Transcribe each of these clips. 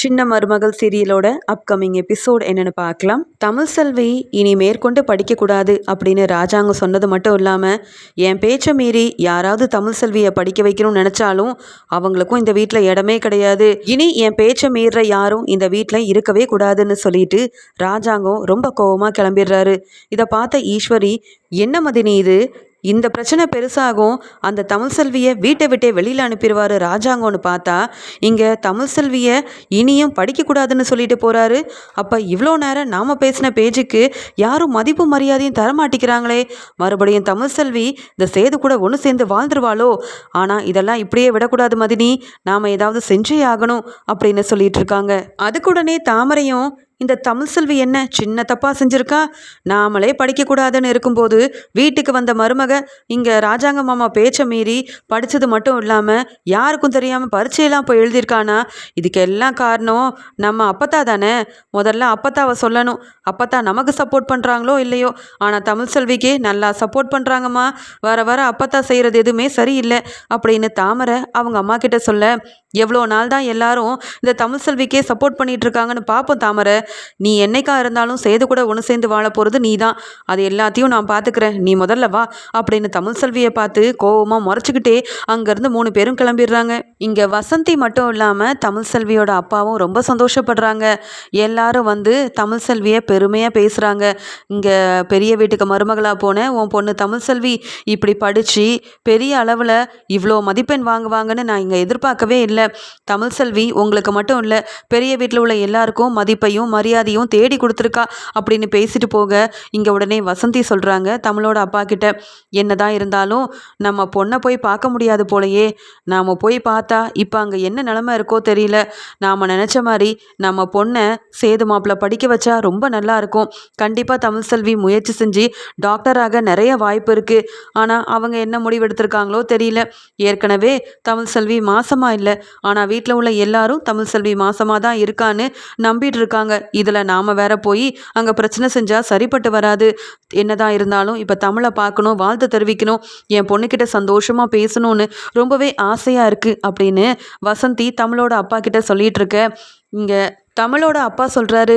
சின்ன மருமகள் சீரியலோட upcoming episode என்னென்னு பார்க்கலாம். தமிழ் செல்வி இனி மேற்கொண்டு படிக்கக்கூடாது அப்படின்னு ராஜாங்கம் சொன்னது மட்டும் இல்லாமல் என் பேச்சை மீறி யாராவது தமிழ் செல்வியை படிக்க வைக்கணும்னு நினச்சாலும் அவங்களுக்கும் இந்த வீட்டில் இடமே கிடையாது. இனி என் பேச்சை மீற யாரும் இந்த வீட்டில் இருக்கவே கூடாதுன்னு சொல்லிட்டு ராஜாங்கம் ரொம்ப கோபமாக கிளம்பிடுறாரு. இதை பார்த்த ஈஸ்வரி என்ன மதினி இது? இந்த பிரச்சனை பெருசாகும். அந்த தமிழ் செல்வியை வீட்டை விட்டே வெளியில் அனுப்பிடுவார் ராஜாங்கோன்னு பார்த்தா இங்கே தமிழ் செல்வியை இனியும் படிக்கக்கூடாதுன்னு சொல்லிட்டு போகிறாரு அப்போ இவ்வளோ நேரம் நாம் பேசின பேஜுக்கு யாரும் மதிப்பு மரியாதையும் தரமாட்டிக்கிறாங்களே மறுபடியும் தமிழ் செல்வி இந்த சேது கூட ஒன்று சேர்ந்து வாழ்ந்துருவாளோ? ஆனால் இதெல்லாம் இப்படியே விடக்கூடாது மதினி. நாம் ஏதாவது செஞ்சே ஆகணும் அப்படின்னு சொல்லிட்டு இருக்காங்க. அதுக்குடனே தாமரையும் இந்த தமிழ் செல்வி என்ன சின்ன தப்பாக செஞ்சுருக்கா? நாமளே படிக்கக்கூடாதுன்னு இருக்கும்போது வீட்டுக்கு வந்த மருமக இங்கே ராஜாங்க மாமா பேச்சை மீறி படித்தது மட்டும் இல்லாமல் யாருக்கும் தெரியாமல் பரீட்சையெல்லாம் போய் எழுதியிருக்கானா? இதுக்கெல்லாம் காரணம் நம்ம அப்பத்தா தானே. முதல்ல அப்பத்தாவை சொல்லணும். அப்பத்தா நமக்கு சப்போர்ட் பண்ணுறாங்களோ இல்லையோ? ஆனால் தமிழ் செல்விக்கு நல்லா சப்போர்ட் பண்ணுறாங்கம்மா வர வர அப்பத்தா செய்கிறது எதுவுமே சரியில்லை அப்படின்னு தாமரை அவங்க அம்மா கிட்ட சொல்ல எவ்வளோ நாள் தான் எல்லாரும் இந்த தமிழ் செல்விக்கே சப்போர்ட் பண்ணிட்டு இருக்காங்கன்னு பார்ப்போம் தாமரை. நீ என்னைக்கா இருந்தாலும் சேது கூட ஒன்று சேர்ந்து வாழ போகிறது நீ தான் அது எல்லாத்தையும் நான் பார்த்துக்கிறேன் நீ முதல்ல வா அப்படின்னு தமிழ் செல்வியை பார்த்து கோவமாக முறைச்சிக்கிட்டே அங்கேருந்து மூணு பேரும் கிளம்பிடுறாங்க. இங்கே வசந்தி மட்டும் இல்லாமல் தமிழ் செல்வியோட அப்பாவும் ரொம்ப சந்தோஷப்படுறாங்க. எல்லாரும் வந்து தமிழ் செல்வியை பெருமையாக பேசுகிறாங்க இங்கே பெரிய வீட்டுக்கு மருமகளாக போன உன் பொண்ணு தமிழ் செல்வி இப்படி படித்து பெரிய அளவில் இவ்வளோ மதிப்பெண் வாங்குவாங்கன்னு நான் இங்கே எதிர்பார்க்கவே இல்லை. தமிழ் செல்வி உங்களுக்கு மட்டும் இல்லை பெரிய வீட்டில் உள்ள எல்லாருக்கும் மதிப்பையும் மரியாதையும் தேடி கொடுத்துருக்கா அப்படின்னு பேசிட்டு போக இங்கே உடனே வசந்தி சொல்கிறாங்க தமிழோட அப்பா கிட்ட. என்னதான் இருந்தாலும் நம்ம பொண்ணை போய் பார்க்க முடியாது போலையே. நாம் போய் பார்த்தா இப்போ அங்கே என்ன நிலமை இருக்கோ தெரியல. நாம் நினச்ச மாதிரி நம்ம பொண்ணை சேது மாப்பிள்ள படிக்க வச்சா ரொம்ப நல்லா இருக்கும். கண்டிப்பாக தமிழ் செல்வி முயற்சி செஞ்சு டாக்டராக நிறைய வாய்ப்பு இருக்குது ஆனால் அவங்க என்ன முடிவெடுத்திருக்காங்களோ தெரியல. ஏற்கனவே தமிழ் செல்வி மாசமாக இல்லை ஆனால் வீட்டில் உள்ள எல்லாரும் தமிழ் செல்வி மாசமாக தான் இருக்கான்னு நம்பிட்டு இருக்காங்க இதில் நாம் வேற போய் அங்கே பிரச்சனை செஞ்சால் சரிப்பட்டு வராது. என்னதான் இருந்தாலும் இப்போ தமிழை பார்க்கணும் வாழ்த்து தெரிவிக்கணும் என் பொண்ணுக்கிட்ட சந்தோஷமாக பேசணும்னு ரொம்பவே ஆசையாக இருக்குது அப்படின்னு வசந்தி தமிழோட அப்பா கிட்ட சொல்லிட்டு இருக்க. இங்கே தமிழோட அப்பா சொல்கிறாரு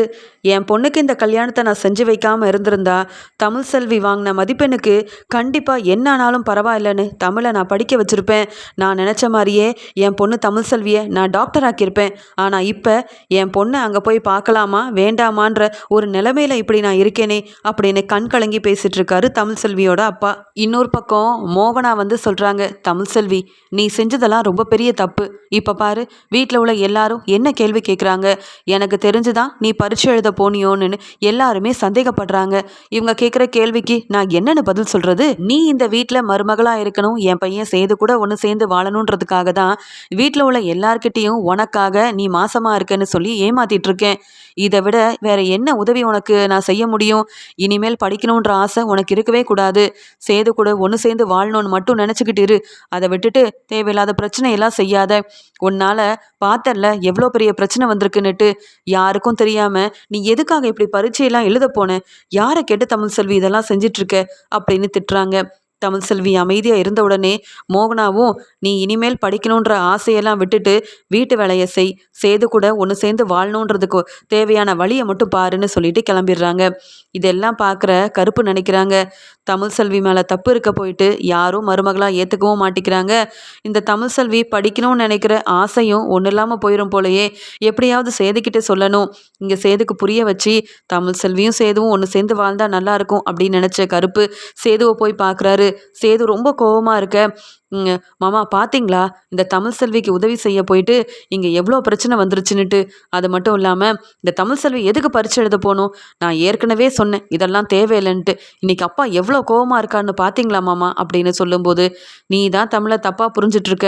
என் பொண்ணுக்கு இந்த கல்யாணத்தை நான் செஞ்சு வைக்காமல் இருந்திருந்தா தமிழ் செல்வி வாங்கின மதிப்பெண்ணுக்கு கண்டிப்பாக என்ன ஆனாலும் பரவாயில்லன்னு தமிழை நான் படிக்க வச்சுருப்பேன். நான் நினச்ச மாதிரியே என் பொண்ணு தமிழ் செல்வியை நான் டாக்டர் ஆக்கியிருப்பேன். ஆனால் இப்போ என் பொண்ணை அங்கே போய் பார்க்கலாமா வேண்டாமான்ற ஒரு நிலைமையில் இப்படி நான் இருக்கேனே அப்படின்னு கண் கலங்கி பேசிகிட்டு இருக்காரு தமிழ் செல்வியோட அப்பா. இன்னொரு பக்கம் மோகனா வந்து சொல்கிறாங்க தமிழ் செல்வி நீ செஞ்சதெல்லாம் ரொம்ப பெரிய தப்பு. இப்போ பாரு வீட்டில் உள்ள எல்லாரும் என்ன கேள்வி கேட்குறாங்க எனக்கு தெரிஞ்சுதான் நீ பரீட்சை எழுத போனியோன்னு எல்லாருமே சந்தேகப்படுறாங்க. இவங்க கேட்குற கேள்விக்கு நான் என்னென்னு பதில் சொல்கிறது நீ இந்த வீட்டில் மருமகளாக இருக்கணும் என் பையன் சேர்ந்து கூட ஒன்று சேர்ந்து வாழணுன்றதுக்காக தான் வீட்டில் உள்ள எல்லார்கிட்டேயும் உனக்காக நீ மாசமாக இருக்கேன்னு சொல்லி ஏமாத்திட்டு இருக்கேன் இதை விட வேற என்ன உதவி உனக்கு நான் செய்ய முடியும்? இனிமேல் படிக்கணுன்ற ஆசை உனக்கு இருக்கவே கூடாது. சேது கூட ஒன்று சேர்ந்து வாழணும்னு மட்டும் நினச்சிக்கிட்டு இரு. அதை விட்டுட்டு தேவையில்லாத பிரச்சனை எல்லாம் செய்யாத. உன்னால் பார்த்தல எவ்வளோ பெரிய பிரச்சனை வந்திருக்குன்னுட்டு. யாருக்கும் தெரியாமல் நீ எதுக்காக இப்படி பரீட்சையெல்லாம் எழுத போன? யாரை கேட்டு தமிழ் செல்வி இதெல்லாம் செஞ்சிட்ருக்க? அப்படின்னு திட்டுறாங்க. தமிழ் செல்வி அமைதியாக இருந்த உடனே மோகனாவும் நீ இனிமேல் படிக்கணுன்ற ஆசையெல்லாம் விட்டுட்டு வீட்டு வேலையை செய். சேது கூட ஒன்று சேர்ந்து வாழணுன்றதுக்கு தேவையான வழியை மட்டும் பாருன்னு சொல்லிட்டு கிளம்பிடுறாங்க. இதெல்லாம் பார்க்குற கருப்பு நினைக்கிறாங்க. தமிழ் செல்வி மேலே தப்பு இருக்க போயிட்டு யாரும் மருமகளாக ஏற்றுக்கவும் மாட்டிக்கிறாங்க. இந்த தமிழ் செல்வி படிக்கணும்னு நினைக்கிற ஆசையும் ஒன்றும் இல்லாமல் போயிடும் போலையே. எப்படியாவது சேதுக்கிட்ட சொல்லணும். இங்கே சேதுக்கு புரிய வச்சு தமிழ் செல்வியும் சேதுவும் ஒன்று சேர்ந்து வாழ்ந்தா நல்லா இருக்கும் அப்படின்னு நினச்ச கருப்பு சேதுவை போய் பார்க்குறாரு சேது ரொம்ப கோபமாக இருக்க மாமா பார்த்தீங்களா இந்த தமிழ் செல்விக்கு உதவி செய்ய போயிட்டு இங்கே எவ்வளோ பிரச்சனை வந்துருச்சுன்னுட்டு. அது மட்டும் இல்லாமல் இந்த தமிழ் செல்வி எதுக்கு பரிச்சு எழுத போகணும்? நான் ஏற்கனவே சொன்னேன் இதெல்லாம் தேவையில்லைன்ட்டு. இன்றைக்கி அப்பா எவ்வளோ கோபமாக இருக்கான்னு பார்த்தீங்களா மாமா? அப்படின்னு சொல்லும்போது நீ தான் தமிழை தப்பாக புரிஞ்சிட்ருக்க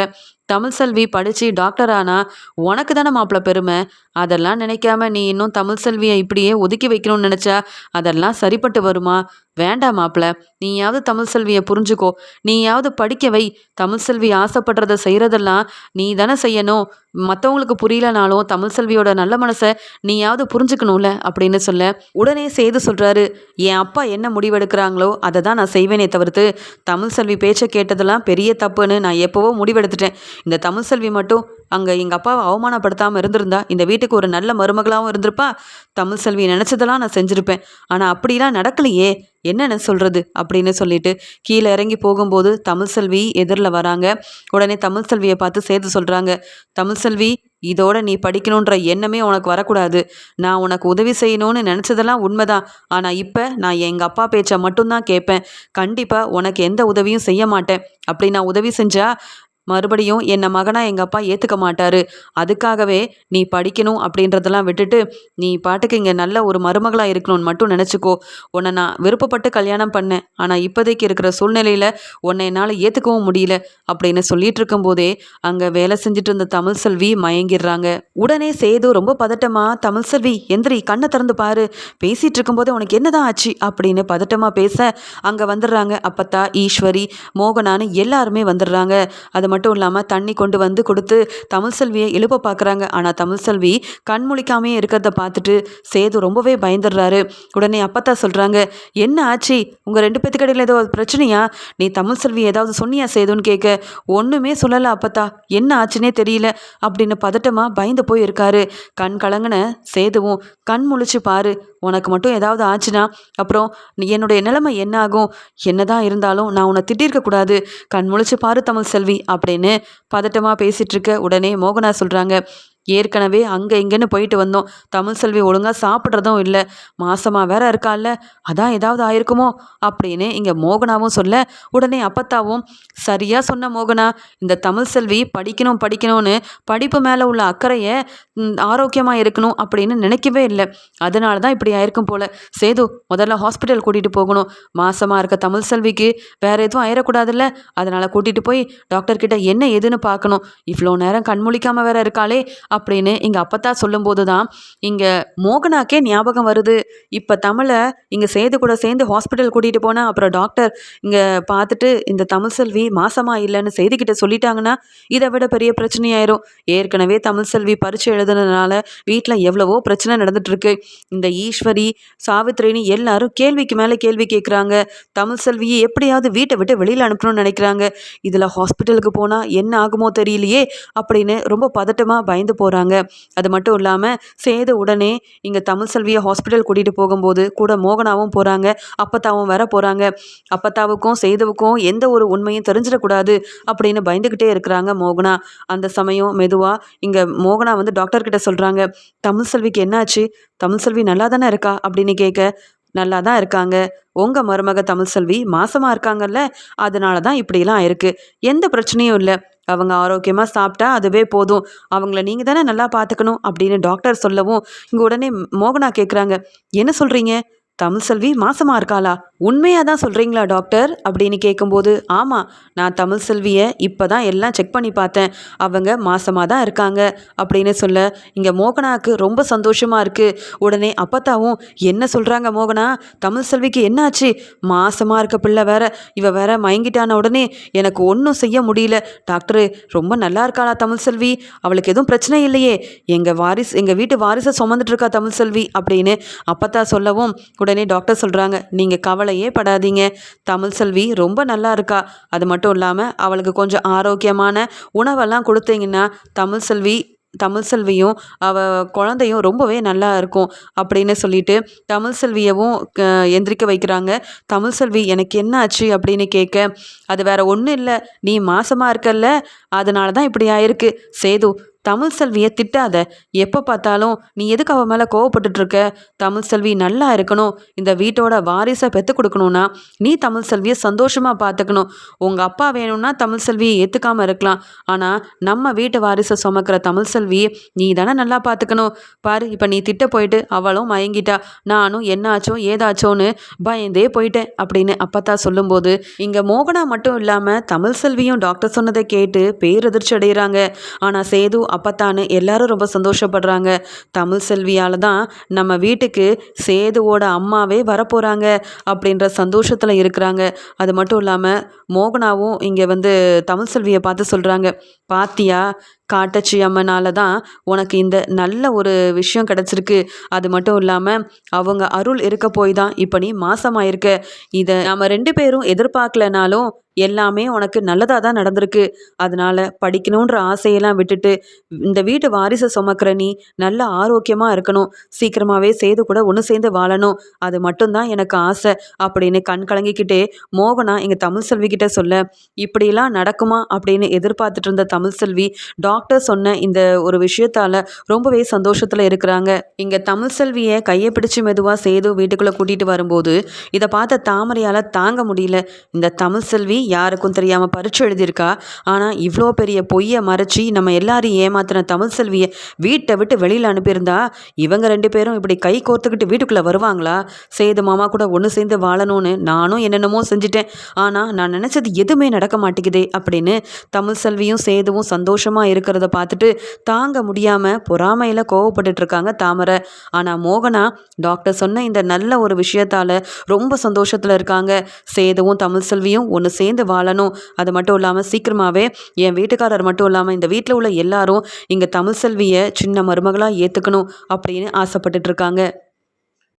தமிழ் செல்வி படித்து டாக்டர் ஆனால் உனக்கு தானே மாப்பிள்ள பெருமை? அதெல்லாம் நினைக்காம நீ இன்னும் தமிழ் செல்வியை இப்படியே ஒதுக்கி வைக்கணும்னு நினச்சா அதெல்லாம் சரிப்பட்டு வருமா? வேண்டாம் மாப்பிள்ள. நீயாவது தமிழ் செல்வியை புரிஞ்சுக்கோ. நீயாவது படிக்க வை. தமிழ் செல்வி ஆசைப்படுறத செய்கிறதெல்லாம் நீ தானே செய்யணும். மற்றவங்களுக்கு புரியலனாலும் தமிழ் செல்வியோட நல்ல மனசை நீயாவது புரிஞ்சுக்கணும்ல அப்படின்னு சொல்ல உடனே செய்து சொல்கிறாரு என் அப்பா என்ன முடிவெடுக்கிறாங்களோ அதை தான் நான் செய்வேனே தவிர்த்து தமிழ் செல்வி பேச்சை கேட்டதெல்லாம் பெரிய தப்புன்னு நான் எப்போவோ முடிவெடுத்துட்டேன். இந்த தமிழ் செல்வி மட்டும் அங்கே எங்கள் அப்பாவை அவமானப்படுத்தாமல் இருந்திருந்தா இந்த வீட்டுக்கு ஒரு நல்ல மருமகளாகவும் இருந்திருப்பா. தமிழ் செல்வி நினச்சதெல்லாம் நான் செஞ்சுருப்பேன். ஆனால் அப்படிலாம் நடக்கலையே. என்னென்ன சொல்கிறது அப்படின்னு சொல்லிட்டு கீழே இறங்கி போகும்போது தமிழ் செல்வி எதிரில் வராங்க. உடனே தமிழ் செல்வியை பார்த்து சேர்த்து சொல்கிறாங்க தமிழ் செல்வி இதோட நீ படிக்கணுன்ற எண்ணமே உனக்கு வரக்கூடாது. நான் உனக்கு உதவி செய்யணும்னு நினச்சதெல்லாம் உண்மைதான். ஆனால் இப்போ நான் எங்கள் அப்பா பேச்சை மட்டும்தான் கேட்பேன். கண்டிப்பாக உனக்கு எந்த உதவியும் செய்ய மாட்டேன். அப்படி நான் உதவி செஞ்சால் மறுபடியும் என்னை மகனாக எங்கள் அப்பா ஏற்றுக்க மாட்டார். அதுக்காகவே நீ படிக்கணும் அப்படின்றதெல்லாம் விட்டுட்டு நீ பாட்டுக்கு இங்கே நல்ல ஒரு மருமகளாக இருக்கணும்னு மட்டும் நினச்சிக்கோ. உன்னை நான் விருப்பப்பட்டு கல்யாணம் பண்ணேன். ஆனால் இப்போதைக்கு இருக்கிற சூழ்நிலையில் உன்னை என்னால் ஏற்றுக்கவும் முடியல அப்படின்னு சொல்லிட்டு இருக்கும்போதே அங்கே வேலை செஞ்சுட்டு இருந்த தமிழ் செல்வி மயங்கிடுறாங்க. உடனே சேது ரொம்ப பதட்டமா தமிழ் செல்வி எந்திரி கண்ணை திறந்து பாரு. பேசிகிட்டு இருக்கும்போதே உனக்கு என்னதான் ஆச்சு? அப்படின்னு பதட்டமாக பேச அங்கே வந்துடுறாங்க. அப்பத்தா ஈஸ்வரி மோகனான்னு எல்லாருமே வந்துடுறாங்க. அது மட்டும் இல்லாமல் தண்ணி கொண்டு வந்து கொடுத்து தமிழ் செல்வியை எழுப்ப பார்க்குறாங்க ஆனால் தமிழ் செல்வி கண் முழிக்காமே இருக்கிறத பார்த்துட்டு சேது ரொம்பவே பயந்துடுறாரு. உடனே அப்பத்தா சொல்கிறாங்க என்ன ஆச்சு? உங்கள் ரெண்டு பேத்து கடையில் ஏதோ பிரச்சனையா? நீ தமிழ் செல்வி ஏதாவது சொன்னியா சேதுன்னு கேட்க ஒன்றுமே சொல்லலை அப்பத்தா. என்ன ஆச்சுன்னே தெரியல. அப்படின்னு பதட்டமாக பயந்து போய் இருக்காரு கண் கலங்கின சேதுவும் கண் முழிச்சு பாரு. உனக்கு மட்டும் ஏதாவது ஆச்சுன்னா அப்புறம் என்னுடைய நிலைமை என்ன ஆகும் என்னதான் இருந்தாலும் நான் உன்னை திட்டிருக்கக்கூடாது. கண் முழிச்சு பாரு தமிழ் செல்வி அப்படின்னு பதட்டமாக பேசிகிட்டு இருக்க உடனே மோகனா சொல்கிறாங்க ஏற்கனவே அங்கே இங்கேன்னு போயிட்டு வந்தோம். தமிழ் செல்வி ஒழுங்காக சாப்பிட்றதும் இல்லை. மாசமாக வேற இருக்கால்ல. அதான் ஏதாவது ஆயிருக்குமோ? அப்படின்னு இங்கே மோகனாவும் சொல்ல உடனே அப்பத்தாவும் சரியாக சொன்ன மோகனா இந்த தமிழ் செல்வி படிக்கணும் படிக்கணும்னு படிப்பு மேலே உள்ள அக்கறையை ஆரோக்கியமாக இருக்கணும் அப்படின்னு நினைக்கவே இல்லை. அதனால தான் இப்படி ஆயிருக்கும் போல். சேது முதல்ல ஹாஸ்பிட்டல் கூட்டிகிட்டு போகணும். மாசமாக இருக்க தமிழ் செல்விக்கு வேற எதுவும் ஆயிடக்கூடாதுல்ல அதனால் கூட்டிகிட்டு போய் டாக்டர்கிட்ட என்ன ஏதுன்னு பார்க்கணும். இவ்வளோ நேரம் கண்மொழிக்காமல் வேற இருக்காளே. அப்படின்னு இங்கே அப்பத்தா சொல்லும்போது தான் இங்கே மோகனாக்கே ஞாபகம் வருது. இப்போ தமிழை இங்கே சேது கூட சேர்ந்து ஹாஸ்பிட்டல் கூட்டிகிட்டு போனால் அப்புறம் டாக்டர் இங்கே பார்த்துட்டு இந்த தமிழ் செல்வி மாசமாக இல்லைன்னு செய்திக்கிட்ட சொல்லிட்டாங்கன்னா இதை விட பெரிய பிரச்சனையாயிரும். ஏற்கனவே தமிழ் செல்வி பரிச்சு எழுதுனதுனால வீட்டில் எவ்வளவோ பிரச்சனை நடந்துட்டுருக்கு. இந்த ஈஸ்வரி சாவித்ரின்னு எல்லாரும் கேள்விக்கு மேலே கேள்வி கேட்குறாங்க தமிழ் செல்வியை எப்படியாவது வீட்டை விட்டு வெளியில் அனுப்பணும்னு நினைக்கிறாங்க. இதில் ஹாஸ்பிட்டலுக்கு போனால் என்ன ஆகுமோ தெரியலையே அப்படின்னு ரொம்ப பதட்டமாக பயந்து போகிறாங்க அது மட்டும் இல்லாமல் சேது உடனே இங்கே தமிழ் செல்வியை ஹாஸ்பிட்டல் கூட்டிகிட்டு போகும்போது கூட மோகனாவும் போகிறாங்க அப்பத்தாவும் வர போகிறாங்க அப்பத்தாவுக்கும் சேதுவுக்கும் எந்த ஒரு உண்மையும் தெரிஞ்சிடக்கூடாது அப்படின்னு பயந்துக்கிட்டே இருக்கிறாங்க மோகனா. அந்த சமயம் மெதுவாக இங்கே மோகனா வந்து டாக்டர்கிட்ட சொல்கிறாங்க தமிழ் செல்விக்கு என்னாச்சு? தமிழ் செல்வி நல்லா தானே இருக்கா? அப்படின்னு கேட்க நல்லா தான் இருக்காங்க. உங்கள் மருமக தமிழ் செல்வி மாசமாக இருக்காங்கல்ல. அதனால தான் இப்படிலாம் இருக்குது எந்த பிரச்சனையும் இல்லை. அவங்க ஆரோக்கியமாக சாப்பிட்டா அதுவே போதும். அவங்கள நீங்கள் தானே நல்லா பார்த்துக்கணும் அப்படின்னு டாக்டர் சொல்லவும் இங்கே உடனே மோகனா கேட்குறாங்க என்ன சொல்கிறீங்க தமிழ் செல்வி மாசமாக இருக்காளா? உண்மையாக தான் சொல்கிறீங்களா டாக்டர்? அப்படின்னு கேட்கும்போது ஆமாம் நான் தமிழ் செல்வியை இப்போ தான் எல்லாம் செக் பண்ணி பார்த்தேன். அவங்க மாசமாக தான் இருக்காங்க அப்படின்னு சொல்ல இங்கே மோகனாவுக்கு ரொம்ப சந்தோஷமாக இருக்குது உடனே அப்பத்தாவும் என்ன சொல்கிறாங்க மோகனா? தமிழ் செல்விக்கு என்னாச்சு? மாசமாக இருக்க பிள்ளை வேற. இவ வேற மயங்கிட்டான உடனே எனக்கு ஒன்றும் செய்ய முடியல. டாக்டரு ரொம்ப நல்லா இருக்காளா தமிழ் செல்வி? அவளுக்கு எதுவும் பிரச்சனை இல்லையே. எங்கள் வாரிசு எங்கள் வீட்டு வாரிசை சுமந்துட்டு இருக்கா தமிழ் செல்வி? அப்படின்னு அப்பத்தா சொல்லவும் உடனே டாக்டர் சொல்கிறாங்க நீங்கள் கவலை கவலையே படாதீங்க. தமிழ் செல்வி ரொம்ப நல்லா இருக்கா. அது மட்டும் இல்லாமல் அவளுக்கு கொஞ்சம் ஆரோக்கியமான உணவெல்லாம் கொடுத்தீங்கன்னா தமிழ் செல்வி தமிழ் செல்வியும் அவ குழந்தையும் ரொம்பவே நல்லா இருக்கும் அப்படின்னு சொல்லிட்டு தமிழ் செல்வியவும் எந்திரிக்க வைக்கிறாங்க. தமிழ் செல்வி எனக்கு என்ன ஆச்சு? அப்படின்னு கேட்க அது வேற ஒன்றும் இல்லை. நீ மாசமாக இருக்கல்ல. அதனால தான் இப்படி ஆயிருக்கு. சேது தமிழ் செல்வியை திட்டாத? எப்போ பார்த்தாலும் நீ எதுக்கு அவன் மேலே கோவப்பட்டுட்ருக்க தமிழ் செல்வி நல்லா இருக்கணும். இந்த வீட்டோட வாரிசை பெற்று கொடுக்கணும்னா நீ தமிழ் செல்வியை சந்தோஷமாக பார்த்துக்கணும் உங்கள் அப்பா வேணும்னா தமிழ் செல்வியை ஏற்றுக்காமல் இருக்கலாம். ஆனால் நம்ம வீட்டு வாரிசை சுமக்கிற தமிழ் செல்வியை நீ தானே நல்லா பார்த்துக்கணும் பாரு இப்போ நீ திட்ட போயிட்டு அவளும் மயங்கிட்டா. நானும் என்னாச்சோ ஏதாச்சோன்னு பயந்தே போயிட்டேன் அப்படின்னு அப்பத்தா சொல்லும்போது இங்கே மோகனா மட்டும் இல்லாமல் தமிழ் செல்வியும் டாக்டர் சொன்னதை கேட்டு பேரதிர்ச்சி அடைகிறாங்க ஆனால் சேது அப்பத்தான்னு எல்லாரும் ரொம்ப சந்தோஷப்படுறாங்க. தமிழ் செல்வியால் தான் நம்ம வீட்டுக்கு சேதுவோட அம்மாவே வரப்போகிறாங்க அப்படின்ற சந்தோஷத்தில் இருக்கிறாங்க. அது மட்டும் இல்லாமல் மோகனாவும் இங்கே வந்து தமிழ் செல்வியை பார்த்து சொல்கிறாங்க பாத்தியா காட்டச்சி அம்மனால தான் உனக்கு இந்த நல்ல ஒரு விஷயம் கிடச்சிருக்கு. அது மட்டும் இல்லாமல் அவங்க அருள் இருக்க போய் தான் இப்போ நீ மாசமாயிருக்க. இதை நம்ம ரெண்டு பேரும் எதிர்பார்க்கலனாலும் எல்லாமே உனக்கு நல்லதாக தான் நடந்திருக்கு. அதனால படிக்கணுன்ற ஆசையெல்லாம் விட்டுட்டு இந்த வீட்டு வாரிசை சுமக்கிற நீ நல்ல ஆரோக்கியமாக இருக்கணும். சீக்கிரமாகவே செய்து கூட ஒன்று சேர்ந்து வாழணும். அது மட்டும்தான் எனக்கு ஆசை. அப்படின்னு கண் கலங்கிக்கிட்டே மோகனா எங்கள் தமிழ் செல்வி கிட்ட சொல்ல இப்படிலாம் நடக்குமா? அப்படின்னு எதிர்பார்த்துட்டு இருந்த தமிழ் செல்வி டாக்டர் டாக்டர் சொன்ன இந்த ஒரு விஷயத்தால் ரொம்பவே சந்தோஷத்தில் இருக்கிறாங்க. இங்கே தமிழ் செல்வியை கையை பிடிச்சி மெதுவாக சேது வீட்டுக்குள்ளே கூட்டிகிட்டு வரும்போது இதை பார்த்த தாமரையால் தாங்க முடியல. இந்த தமிழ் செல்வி யாருக்கும் தெரியாமல் பரிச்சு எழுதியிருக்கா? ஆனால் இவ்வளோ பெரிய பொய்யை மறைச்சி நம்ம எல்லாரையும் ஏமாத்தின தமிழ் செல்வியை வீட்டை விட்டு வெளியில் அனுப்பியிருந்தா இவங்க ரெண்டு பேரும் இப்படி கை கோர்த்துக்கிட்டு வீட்டுக்குள்ளே வருவாங்களா? சேது மாமா கூட ஒன்று சேர்ந்து வாழணும்னு நானும் என்னென்னமோ செஞ்சுட்டேன். ஆனால் நான் நினச்சது எதுவுமே நடக்க மாட்டேங்குதே அப்படின்னு தமிழ் செல்வியும் சேதுவும் சந்தோஷமாக இருக்கிறத பார்த்துட்டு தாங்க முடியாமல் பொறாமையில் கோவப்பட்டுட்டு இருக்காங்க தாமரை. ஆனால் மோகனா டாக்டர் சொன்ன இந்த நல்ல ஒரு விஷயத்தால் ரொம்ப சந்தோஷத்தில் இருக்காங்க. சேதுவும் தமிழ் செல்வியும் ஒன்று சேர்ந்து வாழணும். அது மட்டும் இல்லாமல் சீக்கிரமாகவே என் வீட்டுக்காரர் மட்டும் இல்லாமல் இந்த வீட்டில் உள்ள எல்லாரும் இங்கே தமிழ் செல்வியை சின்ன மருமகளாக ஏற்றுக்கணும் அப்படின்னு ஆசைப்பட்டுட்டு இருக்காங்க